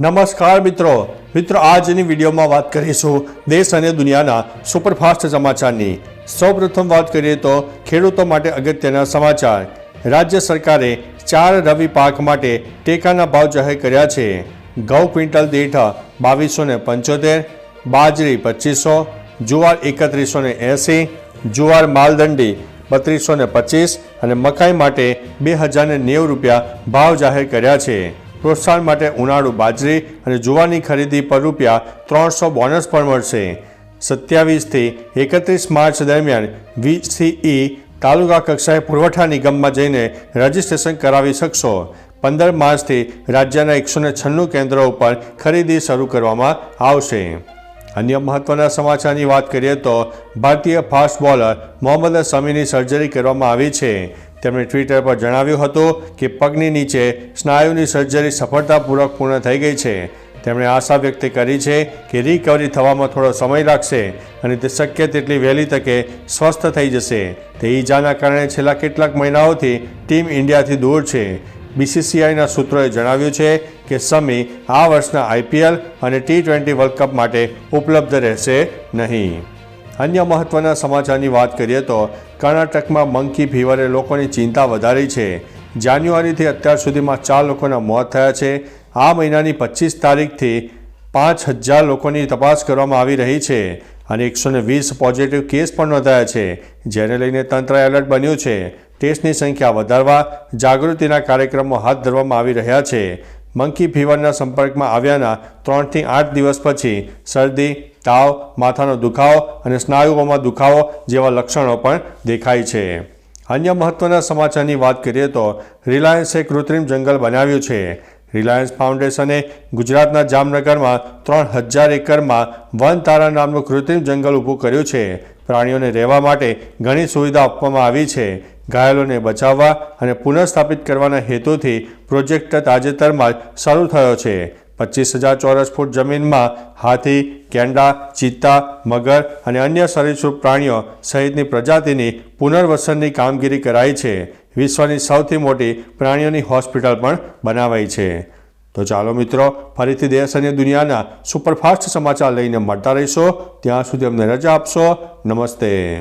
નમસ્કાર મિત્રો. મિત્રો, આજની વિડીયોમાં વાત કરીશું દેશ અને દુનિયાના સુપરફાસ્ટ સમાચારની. સૌપ્રથમ વાત કરીએ તો ખેડૂતો માટે અગત્યના સમાચાર. રાજ્ય સરકારે ચાર રવિ પાક માટે ટેકાના ભાવ જાહેર કર્યા છે. ઘઉં ક્વિન્ટલ દીઠ બાવીસો ને પંચોતેર, બાજરી પચીસો, જુવાર એકત્રીસો ને એંસી, જુવાર માલદંડી બત્રીસો ને પચીસ અને મકાઈ માટે બે હજાર નેવું રૂપિયા ભાવ જાહેર કર્યા છે. પ્રોત્સાહન માટે ઉનાળુ બાજરી અને જુવારની ખરીદી પર રૂપિયા ત્રણસો બોનસ પણ મળશે. સત્યાવીસથી એકત્રીસ માર્ચ દરમિયાન વીસીઈ તાલુકા કક્ષાએ પુરવઠા નિગમમાં જઈને રજીસ્ટ્રેશન કરાવી શકશો. પંદર માર્ચથી રાજ્યના એકસો છન્નું કેન્દ્રો ઉપર ખરીદી શરૂ કરવામાં આવશે. અન્ય મહત્વના સમાચારની વાત કરીએ તો ભારતીય ફાસ્ટ બોલર મોહમ્મદ શમીની સર્જરી કરવામાં આવી છે. તેમણે ટ્વિટર પર જણાવ્યું હતું કે પગની નીચે સ્નાયુની સર્જરી સફળતાપૂર્વક પૂર્ણ થઈ ગઈ છે. તેમણે આશા વ્યક્ત કરી છે કે રિકવરી થવામાં થોડો સમય લાગશે અને તે શક્ય તેટલી વહેલી તકે સ્વસ્થ થઈ જશે. તે ઈજાના કારણે છેલ્લા કેટલાક મહિનાઓથી ટીમ ઇન્ડિયાથી દૂર છે. બીસીસીઆઈના સૂત્રોએ જણાવ્યું છે કે સમી આ વર્ષના આઈપીએલ અને ટી ટ્વેન્ટી વર્લ્ડ કપ માટે ઉપલબ્ધ રહેશે નહીં. અન્ય મહત્વના સમાચારની વાત કરીએ તો કર્ણાટકમાં મંકી ફીવરે લોકોની ચિંતા વધારી છે. જાન્યુઆરીથી અત્યાર સુધીમાં ચાર લોકોના મોત થયા છે. આ મહિનાની પચીસ તારીખથી પાંચ હજાર લોકોની તપાસ કરવામાં આવી રહી છે અને એકસો વીસ પોઝિટિવ કેસ પણ નોંધાયા છે. જેને લઈને તંત્ર એલર્ટ બન્યું છે. ટેસ્ટની સંખ્યા વધારવા જાગૃતિના કાર્યક્રમો હાથ ધરવામાં આવી રહ્યા છે. મંકી ફીવરના સંપર્કમાં આવ્યાના ત્રણથી આઠ દિવસ પછી શરદી, તાવ, માથાનો દુખાવો અને સ્નાયુઓમાં દુખાવો જેવા લક્ષણો પણ દેખાય છે. અન્ય મહત્વના સમાચારની વાત કરીએ તો રિલાયન્સે કૃત્રિમ જંગલ બનાવ્યું છે. રિલાયન્સ ફાઉન્ડેશને ગુજરાતના જામનગરમાં ત્રણ હજાર એકરમાં વન તારા નામનું કૃત્રિમ જંગલ ઊભું કર્યું છે. પ્રાણીઓને રહેવા માટે ઘણી સુવિધા આપવામાં આવી છે. ઘાયલોને બચાવવા અને પુનઃસ્થાપિત કરવાના હેતુથી પ્રોજેક્ટ તાજેતરમાં જ શરૂ થયો છે. પચીસ હજાર ચોરસ ફૂટ જમીનમાં હાથી, કેંડા, ચિત્તા, મગર અને અન્ય સરીસૃપ પ્રાણીઓ સહિતની પ્રજાતિની પુનર્વસનની કામગીરી કરાઈ છે. વિશ્વની સૌથી મોટી પ્રાણીઓની હોસ્પિટલ પણ બનાવાઈ છે. તો ચાલો મિત્રો, ફરીથી દેશ અને દુનિયાના સુપરફાસ્ટ સમાચાર લઈને મળતા રહીશો. ત્યાં સુધી અમને રજા આપશો. નમસ્તે.